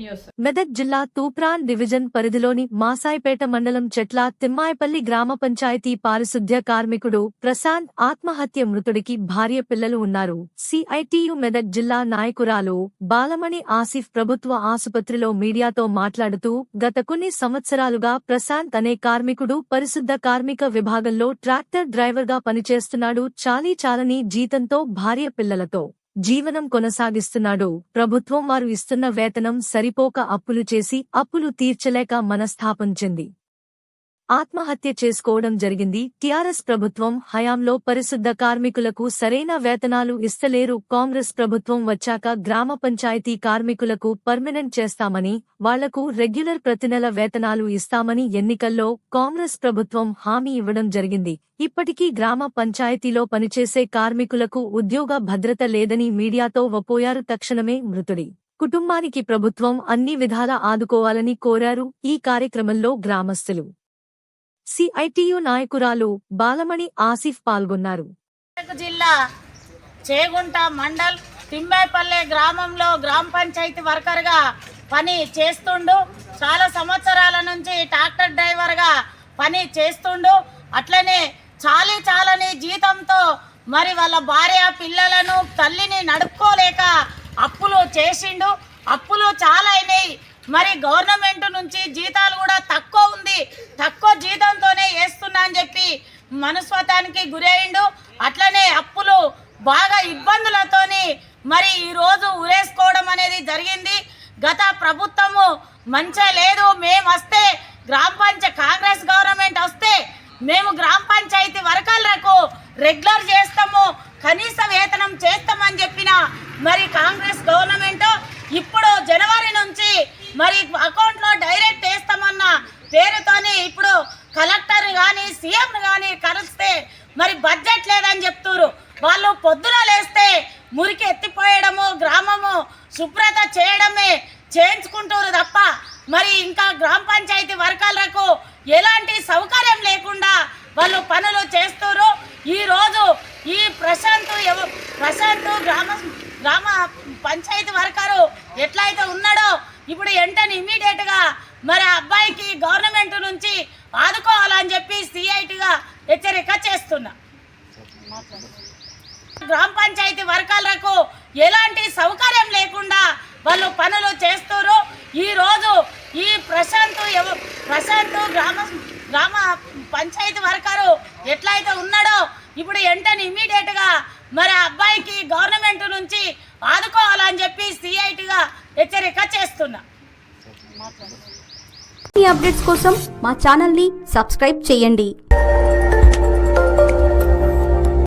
News. Medak జిల్లా Toopran division పరిధిలోని మాసాయిపేట మండలం చెట్ల తిమ్మాయపల్లి గ్రామ పంచాయతీ పారిశుద్ధ్య కార్మికుడు ప్రశాంత్ ఆత్మహత్య మృతుడికి భార్య పిల్లలు ఉన్నారు. సిఐటియు మెదక్ జిల్లా నాయకురాలు బాలమణి ఆసిఫ్ ప్రభుత్వ ఆసుపత్రిలో మీడియాతో మాట్లాడుతూ గత కొన్ని సంవత్సరాలుగా ప్రశాంత్ అనే కార్మికుడు పరిశుద్ధ కార్మిక విభాగంలో ట్రాక్టర్ డ్రైవర్గా పనిచేస్తున్నాడు చాలీ చాలని జీతంతో భార్య పిల్లలతో. జీవనం కొనసాగిస్తున్నాడు. ప్రభుత్వం వారు ఇస్తున్న వేతనం సరిపోక అప్పులు చేసి అప్పులు తీర్చలేక మనస్థాపం చెంది. ఆత్మహత్య చేసుకోవడం జరిగింది. టిఆర్ఎస్ ప్రభుత్వం హయాంలో పరిశుద్ధ కార్మికులకు సరైన వేతనాలు ఇస్తలేరు. కాంగ్రెస్ ప్రభుత్వం వచ్చాక గ్రామ పంచాయతీ కార్మికులకు పర్మనెంట్ చేస్తామని వాళ్ళకు రెగ్యులర్ ప్రతి నెల వేతనాలు ఇస్తామని ఎన్నికల్లో కాంగ్రెస్ ప్రభుత్వం హామీ ఇవ్వడం జరిగింది. ఇప్పటికీ గ్రామ పంచాయతీలో పనిచేసే కార్మికులకు ఉద్యోగ భద్రత లేదని మీడియాతో వపోయారు తక్షణమే మృతుడి. కుటుంబానికి ప్రభుత్వం అన్ని విధాలా ఆదుకోవాలని కోరారు. ఈ కార్యక్రమంలో గ్రామస్తులు సిఐటియు నాయకురాలు బాలమణి ఆసిఫ్ పాల్గొన్నారు. జిల్లా చేగుంట మండల్ తిమ్మేపల్లె గ్రామంలో గ్రామ పంచాయతీ వర్కర్గా పని చేస్తుండు. చాలా సంవత్సరాల నుంచి ట్రాక్టర్ డ్రైవర్గా పని చేస్తుండు. అట్లనే చాలీ చాలని జీతంతో మరి వాళ్ళ భార్య పిల్లలను తల్లిని నడుపుకోలేక అప్పులు చేసిండు. అప్పులు చాలా అయినాయి. మరి గవర్నమెంట్ నుంచి జీతాలు కూడా తక్కువ ఉంది. తక్కువ జీతం అని చెప్పి మనస్వతానికి గురయ్యిండు అట్లనే అప్పులు బాగా ఇబ్బందులతోని మరి ఈ రోజు ఉరేసుకోవడం అనేది జరిగింది. గత ప్రభుత్వము మంచిగా లేదు. మేము వస్తే గ్రామ పంచ కాంగ్రెస్ గవర్నమెంట్ వస్తే మేము గ్రామ పంచాయతీ వర్గాలకు రెగ్యులర్ చేస్తాము. కనీస వేతనం చేస్తామని చెప్పిన మరి కాంగ్రెస్ గవర్నమెంట్ ఇప్పుడు జనవరి కలిస్తే మరి బడ్జెట్ లేదని చెప్తున్నారు వాళ్ళు పొద్దున లేస్తే మురికి ఎత్తిపోయడము గ్రామము శుభ్రత చేయడమే చేయించుకుంటారు తప్ప మరి ఇంకా గ్రామ పంచాయతీ వర్గాలకు ఎలాంటి సౌకర్యం లేకుండా వాళ్ళు పనులు చేస్తారు ఈరోజు ఈ ప్రశాంత్ ప్రశాంత్ గ్రామ గ్రామ పంచాయతీ వర్కరు ఎట్లయితే ఉన్నాడో ఇప్పుడు వెంటనే ఇమీడియట్గా మరి అబ్బాయికి గవర్నమెంట్ నుంచి ఆదుకోవాలని చెప్పి సిఐటిగా హెచ్చరిక చేస్తున్నా. గ్రామ పంచాయతీ వర్గాలకు ఎలాంటి సౌకర్యం లేకుండా వాళ్ళు పనులు చేస్తారు ఈ రోజు ఈ ప్రశాంత్ ప్రశాంత్ గ్రామ గ్రామ పంచాయతీ వర్కరు ఎట్లయితే ఉన్నాడో ఇప్పుడు వెంటనే ఇమీడియట్గా మరి అబ్బాయికి గవర్నమెంట్ నుంచి ఆదుకోవాలని చెప్పి సిఐటిగా హెచ్చరిక చేస్తున్నా. ఈ అప్డేట్స్ కోసం మా ఛానల్ని సబ్స్క్రైబ్ చేయండి.